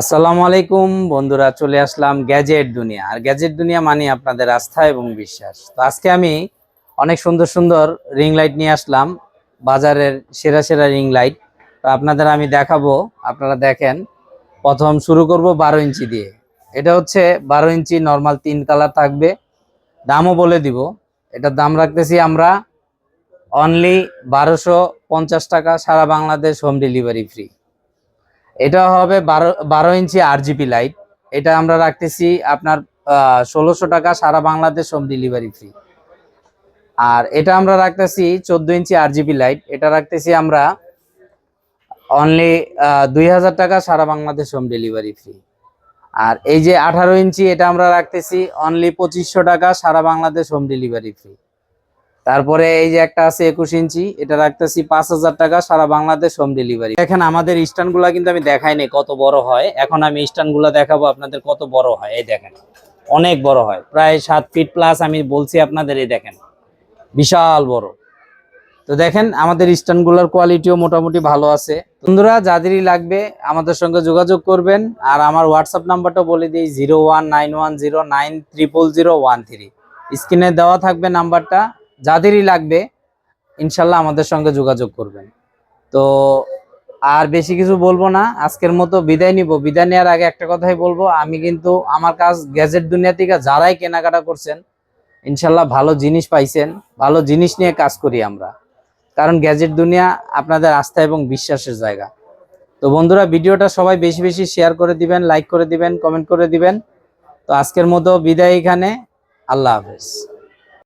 আসসালামু আলাইকুম, বন্ধুরা, চলে আসলাম গ্যাজেট দুনিয়া। আর গ্যাজেট দুনিয়া মানে আপনাদের আস্থা এবং বিশ্বাস। তো আজকে আমি অনেক সুন্দর সুন্দর রিং লাইট নিয়ে আসলাম, বাজারের সেরা সেরা রিং লাইট। তো আপনাদের আমি দেখাবো, আপনারা দেখেন, প্রথম শুরু করব বারো ইঞ্চি দিয়ে। এটা হচ্ছে বারো ইঞ্চি নর্মাল তিন কালার থাকবে, দামও বলে দিব। এটার দাম রাখতেছি আমরা অনলি বারোশো পঞ্চাশ টাকা, সারা বাংলাদেশ হোম ডেলিভারি ফ্রি এটা হবে বারো বারো ইঞ্চি আর জিপি লাইট। এটা আমরা রাখতেছি আপনার ষোলোশো টাকা সারা বাংলাদেশ হোম ডেলিভারি ফ্রি। আর এটা আমরা রাখতেছি চোদ্দ ইঞ্চি আর জিবি লাইট। এটা রাখতেছি আমরা অনলি দুই হাজার টাকা সারা বাংলাদেশ হোম ডেলিভারি ফ্রি। আর এই যে আঠারো ইঞ্চি এটা আমরা রাখতেছি অনলি পঁচিশশো টাকা সারা বাংলাদেশ হোম ডেলিভারি ফ্রি। তারপরে এই যে একটা আছে একুশ ইঞ্চি, এটা রাখতেছি পাঁচ হাজার টাকা, সারা বাংলাদেশ হোম ডেলিভারি দেখেন, আমাদের স্ট্যান্ডগুলা কিন্তু আমি দেখাইনি কত বড় হয়। এখন আমি স্ট্যান্ডগুলা দেখাবো আপনাদের কত বড় হয়, এই দেখেন। অনেক বড় হয়, প্রায় সাত ফিট প্লাস আমি বলছি আপনাদের, এই দেখেন। বিশাল বড়। তো দেখেন, আমাদের স্ট্যান্ডগুলার কোয়ালিটিও মোটামুটি ভালো আছে। বন্ধুরা, যাদেরই লাগবে আমাদের সঙ্গে যোগাযোগ করবেন। আর আমার হোয়াটসঅ্যাপ নাম্বারটা বলে দিই zero one nine one zero nine triple zero one three স্ক্রিনে দেওয়া থাকবে নাম্বারটা। যাদেরই লাগবে, ইনশাল্লাহ আমাদের সঙ্গে যোগাযোগ করবেন। তো আর বেশি কিছু বলব না, আজকের মতো বিদায় নিব। বিদায় নেওয়ার আগে একটা কথাই বলব, আমি কিন্তু আমার কাজ গ্যাজেট দুনিয়া থেকে যারাই কেনাকাটা করছেন, ইনশাল্লাহ ভালো জিনিস পাইছেন, ভালো জিনিস নিয়ে কাজ করি আমরা। কারণ গ্যাজেট দুনিয়া আপনাদের আস্থা এবং বিশ্বাসের জায়গা। তো বন্ধুরা, ভিডিওটা সবাই বেশি বেশি শেয়ার করে দিবেন লাইক করে দিবেন কমেন্ট করে দিবেন। তো আজকের মতো বিদায় এখানে। আল্লাহ হাফেজ।